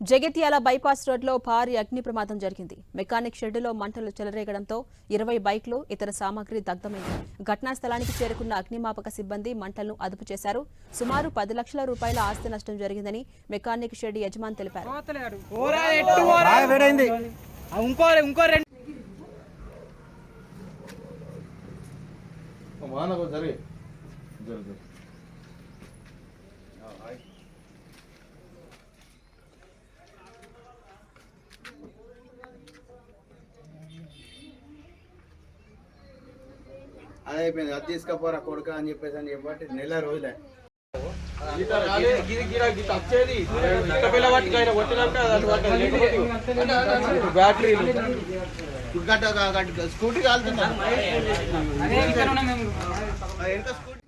Jagtial bypass రోడ్లో భారీ అగ్ని ప్రమాదం జరిగింది. మెకానిక్ షెడ్డులో మంటలు చెలరేగడంతో ఇరవై బైక్లు ఇతర సామాగ్రి దగ్ధమైంది. ఘటనా స్థలానికి చేరుకున్న అగ్నిమాపక సిబ్బంది మంటలను అదుపు చేశారు. సుమారు పది లక్షల రూపాయల ఆస్తి నష్టం జరిగిందని మెకానిక్ షెడ్ యజమాని తెలిపారు పోతలేడు. పోరా, ఎట్టు పోరా. ఆ, ఇంకో ఇంకో రెండు మానవ జరిగే జరు జరు అదే అయిపోయింది అది తీసుకపోరా కొడుక అని చెప్పేసి అని చెప్పబట్టి నెల రోజులే. గట్ట స్కూటీ స్కూటీ?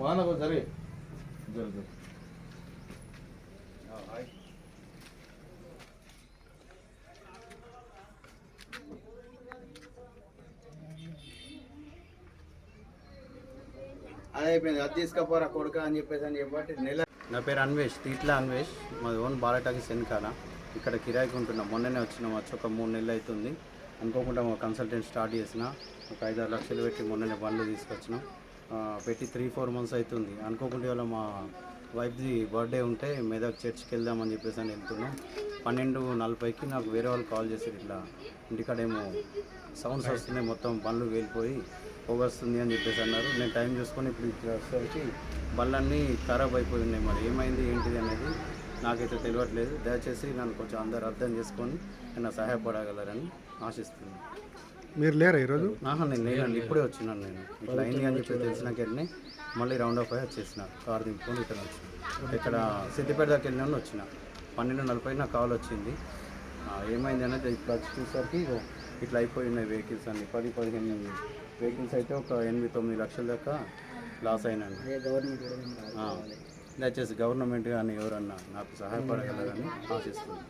మానవ జరు జరు. అది అయిపోయింది అది తీసుకపోరా కొడుక అని చెప్పేసి అని చెప్పబట్టి నెల నా పేరు అన్వేష్ తీట్ల అన్వేష్. మాది ఓన్ బాలటాకి వెనకాల ఇక్కడ కిరాయికి ఉంటున్నాం. మొన్ననే వచ్చినాం. వచ్చి ఒక మూడు నెలలు అవుతుంది అనుకోకుండా మా కన్సల్టెంట్ స్టార్ట్ చేసిన. ఒక ఐదారు లక్షలు పెట్టి మొన్ననే బండ్లు తీసుకొచ్చినాం. పెట్టి త్రీ ఫోర్ మంత్స్ అవుతుంది అనుకోకుండా ఇవాళ మా వైఫ్ది బర్త్డే ఉంటే మెదక్ చర్చ్కి వెళ్దామని చెప్పేసి అని వెళ్తున్నాం. పన్నెండు నలభైకి నాకు వేరే వాళ్ళు కాల్ చేశారు. ఇట్లా ఇంటికాడేమో సౌండ్స్ వస్తున్నాయి. మొత్తం బండ్లు వెళ్ళిపోయి పొగ వస్తుంది అని చెప్పేసి అన్నారు. నేను టైం చూసుకొని ఇప్పుడు వచ్చేసరికి బళ్ళన్నీ ఖరాబ్ అయిపోయి ఉన్నాయి మరి. ఏమైంది ఏంటిది అనేది నాకైతే తెలియట్లేదు. దయచేసి నన్ను కొంచెం అందరు అర్థం చేసుకొని నన్ను సహాయపడగలరని ఆశిస్తున్నాను. మీరు లేరా ఈరోజు? ఆహా నేను లేనండి. ఇప్పుడే వచ్చినాను నేను. ఇట్లా అయింది అని చెప్పి తెలిసినాక వెళ్ళి మళ్ళీ రౌండ్ అప్ అయ్యి వచ్చేసిన. కార్ దింపుకొని ఇక్కడ వచ్చిన. ఇక్కడ సిద్దిపేట దాకా వెళ్ళినాను వచ్చిన. పన్నెండు నలభై నాకు కాల్ వచ్చింది. ఏమైంది అనేది ఇప్పుడు వచ్చి చూసరికి ఇగో ఇట్లా అయిపోయి ఉన్నాయి వెహికల్స్ అన్ని. పది పదిహేను వెహికల్స్ అయితే ఒక ఎనిమిది తొమ్మిది లక్షల దాకా లాస్ అయినాను ఆ, దయచేసి గవర్నమెంట్ కానీ ఎవరన్నా నాకు సహాయపడగలరని ఆశిస్తున్నాను.